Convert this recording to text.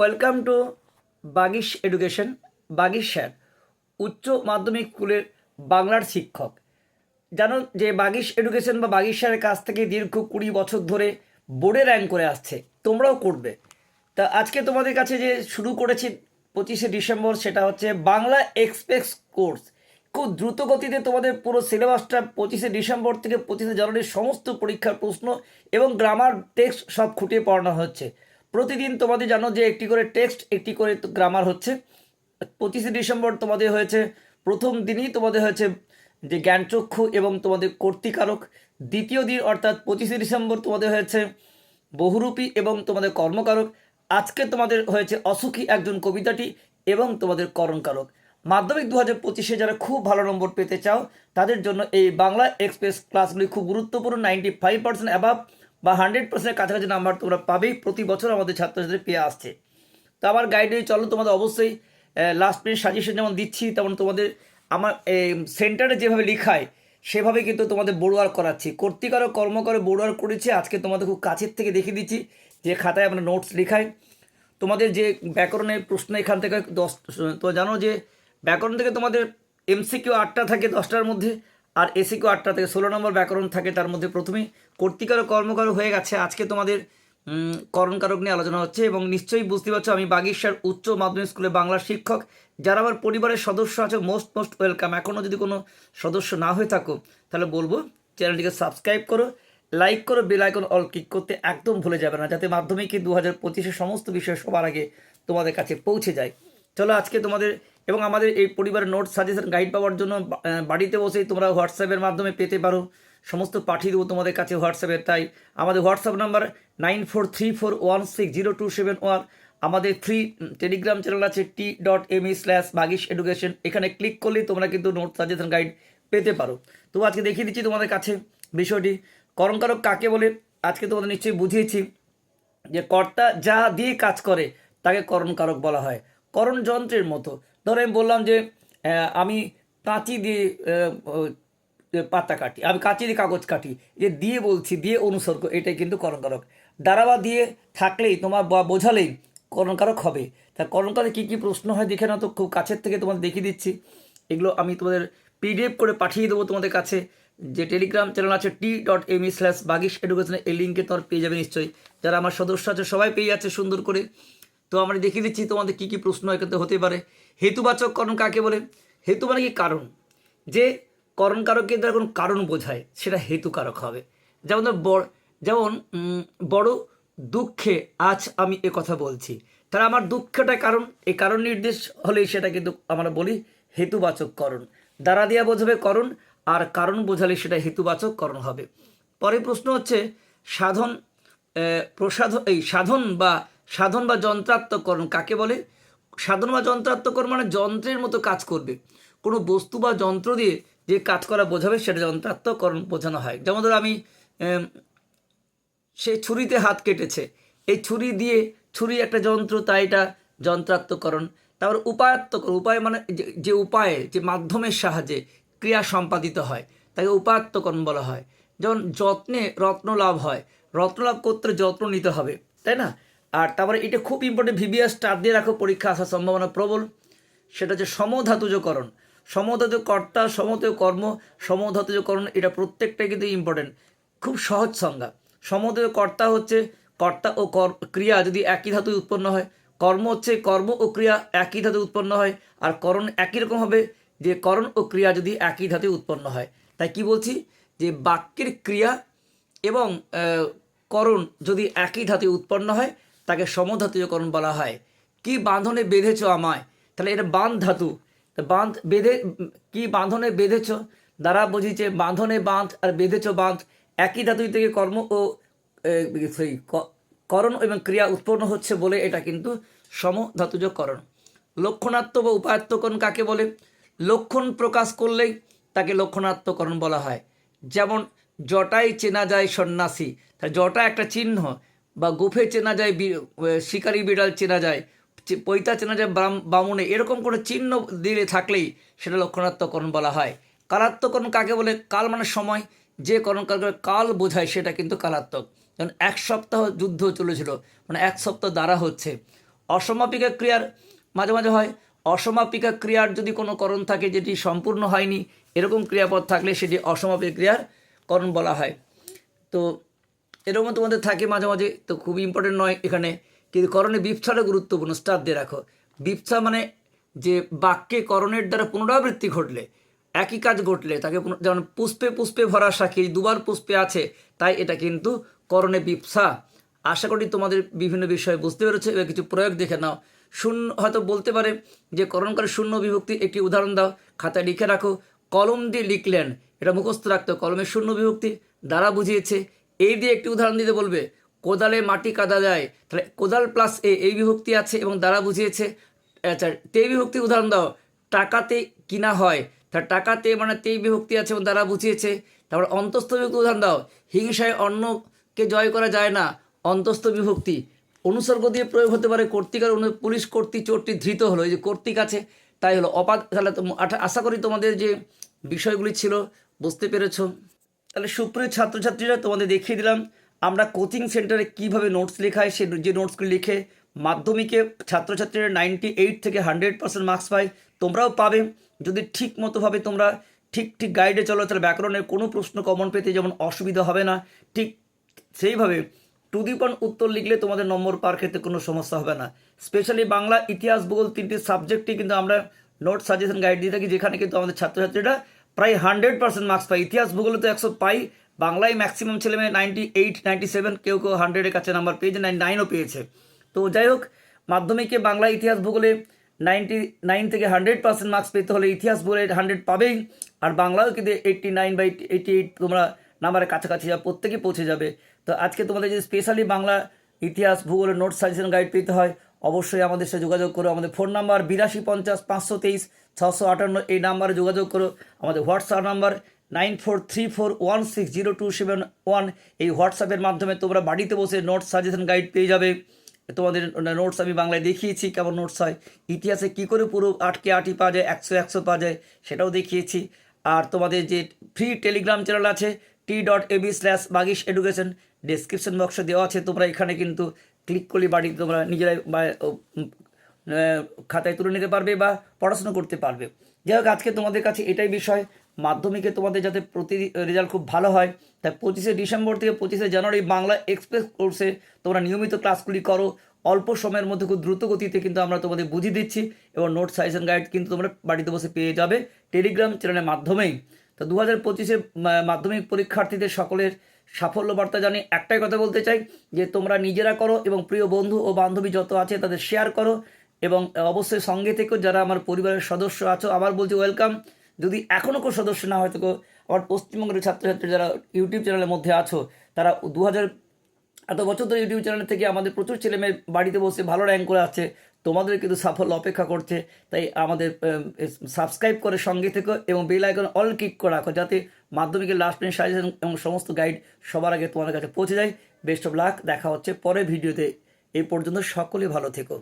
Welcome to Bagish education Bagish sir, উচ্চ মাধ্যমিক স্কুলের বাংলার শিক্ষক। জানো যে বাগিশ এডুকেশন বা বাগিশ স্যারের কাছ থেকে দীর্ঘ কুড়ি বছর ধরে বোর্ডে র্যাঙ্ক করে আসছে, তোমরাও করবে। তা আজকে তোমাদের কাছে যে শুরু করেছি পঁচিশে ডিসেম্বর, সেটা হচ্ছে বাংলা এক্সপ্রেস কোর্স। খুব দ্রুত গতিতে তোমাদের পুরো সিলেবাসটা পঁচিশে ডিসেম্বর থেকে পঁচিশে জানুয়ারির সমস্ত পরীক্ষার প্রশ্ন এবং গ্রামার টেক্সট সব খুঁটিয়ে পড়ানো হচ্ছে। প্রতিদিন তোমাদের জানো যে একটি করে টেক্সট, একটি করে গ্রামার হচ্ছে। পঁচিশে ডিসেম্বর তোমাদের হয়েছে প্রথম দিনই তোমাদের হয়েছে যে জ্ঞানচক্ষু এবং তোমাদের কর্তিকারক। দ্বিতীয় দিন অর্থাৎ পঁচিশে ডিসেম্বর তোমাদের হয়েছে বহুরূপী এবং তোমাদের কর্মকারক। আজকে তোমাদের হয়েছে অসুখী একজন কবিতাটি এবং তোমাদের করণকারক। মাধ্যমিক দু হাজার পঁচিশে যারা খুব ভালো নম্বর পেতে চাও, তাদের জন্য এই বাংলা এক্সপ্রেস ক্লাসগুলি খুব গুরুত্বপূর্ণ নাইনটি ফাইভ পার্সেন্ট অ্যাভাব বা হান্ড্রেড পার্সেন্ট কাছাকাছি নাম্বার তোমরা পাবেই। প্রতি বছর আমাদের ছাত্রছাত্রী পেয়ে আসছে। তো আমার গাইডে চলো তোমাদের অবশ্যই লাস্ট মিনিট সাজেশন যেমন দিচ্ছি, তেমন তোমাদের আমার সেন্টারে যেভাবে লিখায়, সেভাবে কিন্তু তোমাদের বড়ুয়ার করাচ্ছি। কর্তিকারও কর্ম করে বড়ুয়ার করেছে, আজকে তোমাদের খুব কাছের থেকে দেখিয়ে দিচ্ছি যে খাতায় আমরা নোটস লিখাই তোমাদের যে ব্যাকরণের প্রশ্ন এখান থেকে দশ তো জানো যে ব্যাকরণ থেকে তোমাদের এমসিকিউ আটটা থাকে দশটার মধ্যে, আর এসি এসিকিউ আটটা থেকে। ষোলো নম্বর ব্যাকরণ থাকে তার মধ্যে প্রথমেই কর্তিকারক কর্মকারক হয়ে গেছে। আজকে তোমাদের করণকারক নিয়ে আলোচনা হচ্ছে এবং নিশ্চয়ই বুঝতে পারছ আমি বাগিরশার উচ্চ মাধ্যমিক স্কুলে বাংলার শিক্ষক। যারা আমার পরিবারের সদস্য আছে মোস্ট মোস্ট ওয়েলকাম এখনও যদি কোনো সদস্য না হয়ে থাকো, তাহলে বলব, চ্যানেলটিকে সাবস্ক্রাইব করো লাইক করো বেল আইকন অল ক্লিক করতে একদম ভুলে যাবে না, যাতে মাধ্যমিকে দু হাজার পঁচিশে সমস্ত বিষয় সবার আগে তোমাদের কাছে পৌঁছে যায়। চলো আজকে তোমাদের এবং আমাদের এই পরিবারের নোট সাজেশন গাইড পাওয়ার জন্য বাড়িতে বসেই তোমরা হোয়াটসঅ্যাপের মাধ্যমে পেতে পারো। সমস্ত পাঠিয়ে দেবো তোমাদের কাছে হোয়াটসঅ্যাপে তাই আমাদের WhatsApp number nine four three four one six zero two seven one আমাদের ফ্রি টেলিগ্রাম চ্যানেল আছে T dot M E slash Bagish education এখানে ক্লিক করলেই তোমরা কিন্তু নোট সাজেশন গাইড পেতে পারো। তো আজকে দেখিয়ে দিচ্ছি তোমাদের কাছে বিষয়টি। করণকারক কাকে বলে? আজকে তোমাদের নিশ্চয়ই বুঝিয়েছি যে কর্তা যা দিয়ে কাজ করে, তাকে করণকারক বলা হয়। করণ যন্ত্রের মতো। ধরো আমি বললাম যে আমি কাঁচি দিয়ে পাতা কাটি, আমি কাঁচি দিয়ে কাগজ কাটি, যে দিয়ে বলছি, দিয়ে অনুসর্গ, এটাই কিন্তু করণকারক। দাঁড়াবা দিয়ে থাকলেই তোমার বা বোঝালেই করণকারক হবে। তা করণকারে কী কী প্রশ্ন হয় দেখে না তো, খুব কাছের থেকে তোমাদের দেখিয়ে দিচ্ছি। এগুলো আমি তোমাদের পিডিএফ করে পাঠিয়ে দেবো তোমাদের কাছে। যে টেলিগ্রাম চ্যানেল আছে T dot M slash Bagish education এই লিঙ্কে তোমার পেয়ে যাবে নিশ্চয়ই। যারা আমার সদস্য আছে, সবাই পেয়ে যাচ্ছে সুন্দর করে। তো আমরা দেখিয়ে দিচ্ছি তোমাদের কী কী প্রশ্ন এখানে হতে পারে। হেতুবাচক করণ কাকে বলে? হেতু মানে কি কারণ? যে করণ কারককে দ্বারা কোনো কারণ বোঝায়, সেটা হেতুকারক হবে। যেমন যেমন বড় দুঃখে আজ আমি এ কথা বলছি। তাহলে আমার দুঃখটা কারণ? এই কারণ নির্দেশ হলেই সেটা কিন্তু আমরা বলি হেতুবাচক করণ। দ্বারা দিয়া বোঝাবে করণ, আর কারণ বোঝালে সেটা হেতুবাচক করণ হবে। পরে প্রশ্ন হচ্ছে, সাধন প্রসাধন এই সাধন বা সাধন বা যন্ত্রাত্মকরণ কাকে বলে? সাধন বা যন্ত্রাত্মকরণ মানে যন্ত্রের মতো কাজ করবে। কোনো বস্তু বা যন্ত্র দিয়ে যে কাজ করা বোঝাবে, সেটা যন্ত্রাত্মকরণ বোঝানো হয়। যেমন ধরো আমি সে ছুরিতে হাত কেটেছে। এই ছুরি দিয়ে, ছুরি একটা যন্ত্র, তাই এটা যন্ত্রাত্মকরণ তারপর উপায়াত্মকরণ উপায় মানে যে- যে উপায়ে, যে মাধ্যমের সাহায্যে ক্রিয়া সম্পাদিত হয়, তাকে উপায়াত্মকরণ বলা হয়। যেমন যত্নে রত্ন লাভ হয়। রত্ন লাভ করতে যত্ন নিতে হবে, তাই না? আর তারপরে এটা খুব ইম্পর্টেন্ট ভিভিআর স্টার দিয়ে রাখো, পরীক্ষা আসার সম্ভাবনা প্রবল। সেটা হচ্ছে সমধাতুজকরণ। সমধাতু কর্তা সমতেয় কর্ম সমধাতুজকরণ, এটা প্রত্যেকটাই কিন্তু ইম্পর্টেন্ট খুব সহজ সংজ্ঞা। সমতেয় কর্তা হচ্ছে কর্তা ও কর ক্রিয়া যদি একই ধাতু উৎপন্ন হয়, কর্ম হচ্ছে কর্ম ও ক্রিয়া একই ধাতু উৎপন্ন হয়, আর করণ একই রকম হবে, যে করণ ও ক্রিয়া যদি একই ধাতু উৎপন্ন হয়। তাই কি বলছি? যে বাক্যের ক্রিয়া এবং করণ যদি একই ধাতুে উৎপন্ন হয় তাকে সমধাতুজকরণ বলা হয়। কি বাঁধনে বেঁধেছ আমায়? তাহলে এটা বাঁধ ধাতু। বাঁধ বেঁধে, কি বাঁধনে বেঁধেছ? দ্বারা বুঝিছে বাঁধনে বাঁধ আর বেঁধেছ বাঁধ একই ধাতু থেকে কর্ম ও সেই করণ এবং ক্রিয়া উৎপন্ন হচ্ছে বলে এটা কিন্তু সমধাতুজ করণ লক্ষণাত্ম বা উপায়ত্তকরণ কাকে বলে? লক্ষণ প্রকাশ করলেই তাকে লক্ষণাত্মকরণ বলা হয়। যেমন, জটাই চেনা যায় সন্ন্যাসী। তাহলে জটা একটা চিহ্ন বা গোফে চেনা যায় শিকারি বিড়াল চেনা যায় পৈতা চেনা যায় বামুনে, এরকম কোনো চিহ্ন দিলে থাকলেই সেটা লক্ষণাত্মকরণ বলা হয়। কালাত্মকরণ কাকে বলে? কাল মানে সময়। যে করণ কাল কাল বোঝায় সেটা কিন্তু কালাত্মক। যেমন এক সপ্তাহ যুদ্ধ চলেছিল মানে এক সপ্তাহ দ্বারা হচ্ছে। অসমাপিকা ক্রিয়ার মাঝে মাঝে হয়। অসমাপিকা ক্রিয়ার যদি কোনো করণ থাকে যেটি সম্পূর্ণ হয়নি, এরকম ক্রিয়াপদ থাকলে সেটি অসমাপিক ক্রিয়ার করণ বলা হয়। তো এরকম তোমাদের থাকে মাঝে মাঝে, তো খুব ইম্পর্টেন্ট নয় এখানে। কিন্তু করণে বিপসাটা গুরুত্বপূর্ণ, স্টার দিয়ে রাখো। বিপসা মানে যে বাক্যে করণের দ্বারা পুনরাবৃত্তি ঘটলে, একই কাজ ঘটলে, তাকে যেমন পুষ্পে পুষ্পে ভরা সাক্ষী, দুবার পুষ্পে আছে, তাই এটা কিন্তু করণে বিপসা। আশা করি তোমাদের বিভিন্ন বিষয়ে বুঝতে পেরেছ, এবার কিছু প্রয়োগ দেখে নাও। শূন্য, হয়তো বলতে পারে যে করণকারে শূন্য বিভক্তি একটি উদাহরণ দাও, খাতায় লিখে রাখো। কলম দিয়ে লিখলেন, এটা মুখস্থ রাখতো কলমের শূন্য বিভক্তি দ্বারা বুঝিয়েছে এই দিয়ে একটি উদাহরণ দিতে বলবে, কোদালে মাটি কাদা যায়, তাহলে কোদাল প্লাস এ এই বিভক্তি আছে এবং দ্বারা বুঝিয়েছে আচ্ছা তে বিভক্তি উদাহরণ দাও, টাকাতে কিনা হয় তার টাকাতে মানে তেই বিভক্তি আছে এবং দ্বারা বুঝিয়েছে, তারপর অন্তস্থ বিভক্তি উদাহরণ দাও, হিংসায় অন্যকে জয় করা যায় না, অন্তস্থ বিভক্তি, অনুসর্গ দিয়ে প্রয়োগ হতে পারে কর্তৃক আর অনু- পুলিশ কর্তৃক চোরটি ধৃত হলো, এই যে কর্তৃক আছে, তাই হলো অপাদ তাহলে আশা করি তোমাদের যে বিষয়গুলি ছিল, বুঝতে পেরেছ। তাহলে সুপ্রিয় ছাত্রছাত্রীরা, তোমাদের দেখিয়ে দিলাম, আমরা কোচিং সেন্টারে কীভাবে নোটস লেখায়, সে যে নোটসগুলি লিখে মাধ্যমিকে ছাত্রছাত্রীরা নাইনটি এইট থেকে হান্ড্রেড পার্সেন্ট মার্কস পায়, তোমরাও পাবে। যদি ঠিক মতোভাবে তোমরা ঠিক ঠিক গাইডে চলো, তাহলে ব্যাকরণের কোনো প্রশ্ন কমন পেতে যেমন অসুবিধা হবে না। ঠিক সেইভাবে টু দি পয়েন্ট উত্তর লিখলে তোমাদের নম্বর পার ক্ষেত্রে কোনো সমস্যা হবে না। স্পেশালি বাংলা ইতিহাস ভূগোল তিনটি সাবজেক্টই কিন্তু আমরা নোট সাজেশন গাইড দিয়ে থাকি, যেখানে কিন্তু আমাদের ছাত্রছাত্রীরা প্রায় হান্ড্রেড পার্সেন্ট মার্কস পায়। ইতিহাস ভূগোলে তো একশো পাই, বাংলায় ম্যাক্সিমাম ছেলে মেয়ে নাইনটি এইট নাইনটি সেভেন কেউ কেউ হান্ড্রেডের কাছে নাম্বার পেয়েছে নাইন নাইনও পেয়েছে। তো যাই হোক, মাধ্যমিকে বাংলা ইতিহাস ভূগোলে নাইনটি নাইন থেকে হান্ড্রেড পার্সেন্ট মার্কস পেতে হলে ইতিহাস ভূগোলে হান্ড্রেড পাবেই, আর বাংলাও কিন্তু eighty nine by eighty eight তোমরা নাম্বারের কাছাকাছি যাবে প্রত্যেকে পৌঁছে যাবে। তো আজকে তোমাদের যদি স্পেশালি বাংলা ইতিহাস ভূগোলের নোট সাজেশন গাইড পেতে হয় অবশ্যই আমাদের সাথে যোগাযোগ করো। আমাদের ফোন নাম্বার বিরাশি পঞ্চাশ পাঁচশো তেইশ, ছশো আটান্ন, এই নাম্বারে যোগাযোগ করো। আমাদের WhatsApp number nine four three four one six zero two seven one. এই হোয়াটসঅ্যাপের মাধ্যমে তোমরা বাড়িতে বসে নোট সাজেশন, গাইড পেয়ে যাবে। তোমাদের নোটস আমি বাংলায় দেখিয়েছি, কেমন নোটস হয়। ইতিহাসে কি করে পুরো আটকে আটই পাওয়া যায়, একশো একশো পাওয়া যায়, সেটাও দেখিয়েছি। আর তোমাদের যে ফ্রি টেলিগ্রাম চ্যানেল আছে T dot AB slash Bagish education description বক্সে দেওয়া আছে, তোমরা এখানে কিন্তু ক্লিক করলে বাড়িতে তোমরা নিজেরাই খাতায় তুলে নিতে পারবে বা পড়াশোনা করতে পারবে। যাই হোক, আজকে তোমাদের কাছে এটাই বিষয়। মাধ্যমিকে তোমাদের যাতে প্রতি রেজাল্ট খুব ভালো হয়, তাই পঁচিশে ডিসেম্বর থেকে পঁচিশে জানুয়ারি বাংলা এক্সপ্রেস কোর্সে তোমরা নিয়মিত ক্লাসগুলি করো। অল্প সময়ের মধ্যে খুব দ্রুত গতিতে কিন্তু আমরা তোমাদের বুঝিয়ে দিচ্ছি এবং নোট সাজেশন গাইড কিন্তু তোমরা বাড়িতে বসে পেয়ে যাবে টেলিগ্রাম চ্যানেলের মাধ্যমেই। তো দু হাজার পঁচিশে মাধ্যমিক পরীক্ষার্থীদের সকলের সাফল্য বার্তা জানি। একটাই কথা বলতে চাই যে, তোমরা নিজেরা করো এবং প্রিয় বন্ধু ও বান্ধবী যত আছে তাদের শেয়ার করো এবং অবশ্যই সঙ্গে থেকেও যারা আমার পরিবারের সদস্য আছো, আবার বলছি ওয়েলকাম যদি এখনও কেউ সদস্য না হয় তো আমার পশ্চিমবঙ্গের ছাত্রছাত্রী যারা ইউটিউব চ্যানেলের মধ্যে আছো, তারা দু হাজার এত বছর ধরে ইউটিউব চ্যানেল থেকে আমাদের প্রচুর ছেলেমেয়ে বাড়িতে বসে ভালো র্যাঙ্ক করে আছে তোমাদের কিন্তু সাফল্য অপেক্ষা করছে। তাই আমাদের সাবস্ক্রাইব করে সঙ্গে থেকো এবং বেল আইকন অল ক্লিক করে রাখো যাতে মাধ্যমিকের লাস্ট মিনিট সাজেশন এবং সমস্ত গাইড সবার আগে তোমাদের কাছে পৌঁছে যায়। বেস্ট অফ লাক দেখা হচ্ছে পরে ভিডিওতে এই পর্যন্ত সকলে ভালো থেকো।